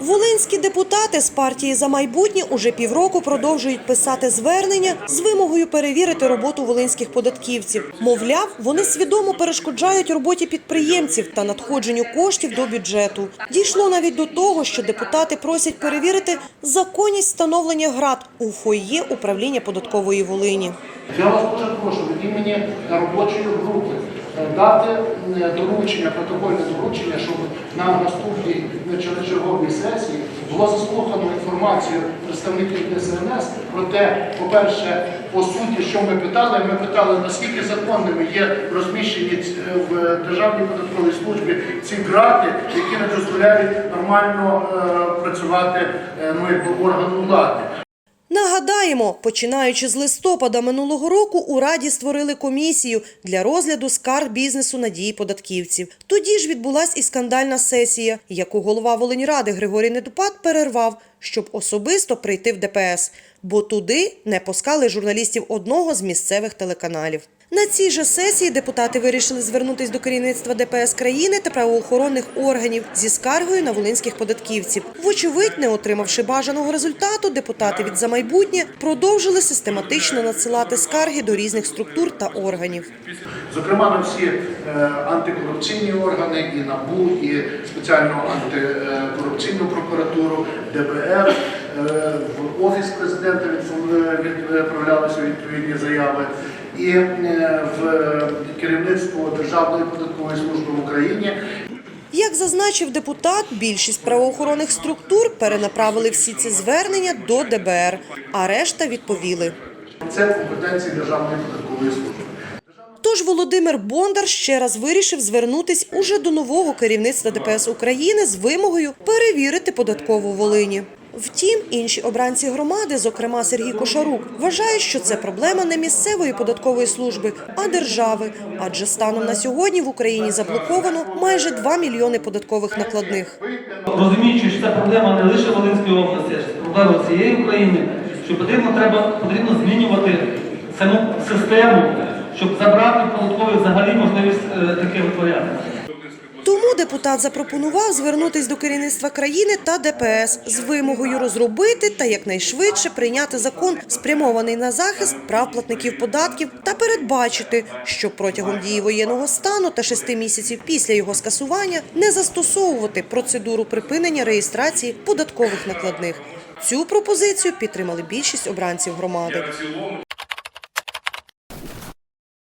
Волинські депутати з партії за майбутнє уже півроку продовжують писати звернення з вимогою перевірити роботу волинських податківців. Мовляв, вони свідомо перешкоджають роботі підприємців та надходженню коштів до бюджету. Дійшло навіть до того, що депутати просять перевірити законність встановлення град у фойє управління податкової Волині. Я вас дуже прошу від імені робочої групи дати е, доручення, протокольне доручення, щоб на наступній на чер- черговій сесії було заслухано інформацію представників ДСНС про те, по-перше, по суті, що ми питали. Ми питали, наскільки законними є розміщені ць- в Державній податковій службі ці грати, які не дозволяють нормально е, працювати е, ну, якби органу влади. Нагадаємо, починаючи з листопада минулого року, у Раді створили комісію для розгляду скарг бізнесу на дії податківців. Тоді ж відбулась і скандальна сесія, яку голова Волиньради Григорій Недопад перервав, щоб особисто прийти в ДПС, бо туди не пускали журналістів одного з місцевих телеканалів. На цій же сесії депутати вирішили звернутись до керівництва ДПС країни та правоохоронних органів зі скаргою на волинських податківців. Вочевидь, не отримавши бажаного результату, депутати від за майбутнє продовжили систематично надсилати скарги до різних структур та органів. Зокрема, на всі е, антикорупційні органи, і НАБУ, і спеціальну антикорупційну прокуратуру, ДБР, в офіс президента відправлялися відповідні заяви, і е, в керівництво Державної податкової служби в Україні. Як зазначив депутат, більшість правоохоронних структур перенаправили всі ці звернення до ДБР, а решта відповіли. Це компетенції Державної податкової служби. Тож Володимир Бондар ще раз вирішив звернутись уже до нового керівництва ДПС України з вимогою перевірити податкову Волині. Втім, інші обранці громади, зокрема Сергій Кошарук, вважають, що це проблема не місцевої податкової служби, а держави. Адже станом на сьогодні в Україні заблоковано майже 2 мільйони податкових накладних. Розуміючи, що це проблема не лише Волинської області, а проблема всієї України, що потрібно треба потрібно змінювати саму систему, щоб забрати податкові взагалі можливість е, таке витворяти. Депутат запропонував звернутись до керівництва країни та ДПС з вимогою розробити та якнайшвидше прийняти закон, спрямований на захист прав платників податків, та передбачити, що протягом дії воєнного стану та шести місяців після його скасування не застосовувати процедуру припинення реєстрації податкових накладних. Цю пропозицію підтримали більшість обранців громади.